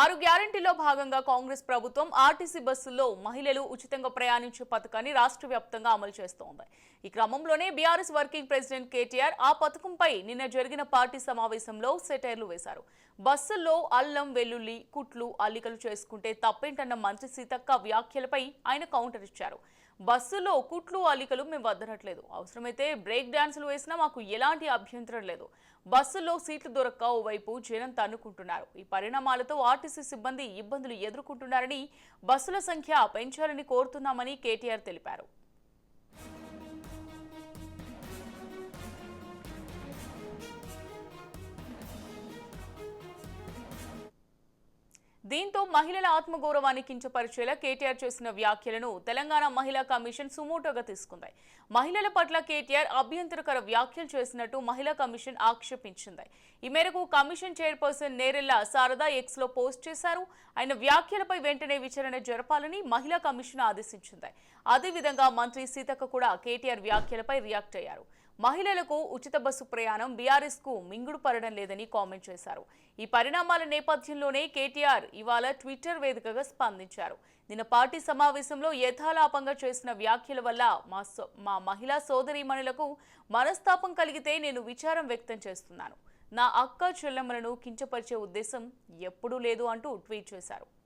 ఆరు గ్యారంటీలో భాగంగా కాంగ్రెస్ ప్రభుత్వం ఆర్టీసీ బస్సుల్లో మహిళలు ఉచితంగా ప్రయాణించే పథకాన్ని రాష్ట్ర వ్యాప్తంగా అమలు చేస్తోంది. ఈ క్రమంలోనే బీఆర్ఎస్ వర్కింగ్ ప్రెసిడెంట్ కేటీఆర్ ఆ పథకంపై నిన్న జరిగిన పార్టీ సమావేశంలో సెటైర్లు వేశారు. బస్సుల్లో అల్లం వెల్లుల్లి కుట్లు అల్లికలు చేసుకుంటే తప్పేంటన్న మంత్రి సీతక్క వ్యాఖ్యలపై ఆయన కౌంటర్ ఇచ్చారు. బస్సులో కుట్లు అలికలు మేము వద్దనట్లేదు. అవసరమైతే బ్రేక్ డాన్సులు వేసినా మాకు ఎలాంటి అభ్యంతరం లేదు. బస్సుల్లో సీట్లు దొరక్క ఓవైపు జనం తన్నుకుంటున్నారు. ఈ పరిణామాలతో ఆర్టీసీ సిబ్బంది ఇబ్బందులు ఎదుర్కొంటున్నారని బస్సుల సంఖ్య పెంచాలని కోరుతున్నామని కేటీఆర్ తెలిపారు. దీంతో మహిళల ఆత్మగౌరవాన్ని కించపరిచేలా కేటీఆర్ చేసిన వ్యాఖ్యలను తెలంగాణ మహిళా కమిషన్ సుమోటోగా తీసుకుంది. మహిళల పట్ల కేటీఆర్ అభ్యంతరకర వ్యాఖ్యలు చేసినట్టు మహిళా కమిషన్ ఆక్షేపించింది. ఈ మేరకు కమిషన్ చైర్పర్సన్ నేరెల్లా శారదా ఎక్స్లో పోస్ట్ చేశారు. ఆయన వ్యాఖ్యలపై వెంటనే విచారణ జరపాలని మహిళా కమిషన్ ఆదేశించింది. అదేవిధంగా మంత్రి సీతక్క కూడా కేటీఆర్ వ్యాఖ్యలపై రియాక్ట్ అయ్యారు. మహిళలకు ఉచిత బస్సు ప్రయాణం బీఆర్ఎస్కు లేదని కామెంట్ చేశారు. ఈ పరిణామాల నేపథ్యంలోనే కేటీఆర్ ఇవాళ ట్విట్టర్ వేదికగా స్పందించారు. నిన్న పార్టీ సమావేశంలో యథాలాపంగా చేసిన వ్యాఖ్యల వల్ల మా సో- మా మహిళా సోదరీమణులకు మనస్తాపం కలిగితే నేను విచారం వ్యక్తం చేస్తున్నాను. నా అక్క చెల్లెమ్మలను కించపరిచే ఉద్దేశం ఎప్పుడూ లేదు అంటూ ట్వీట్ చేశారు.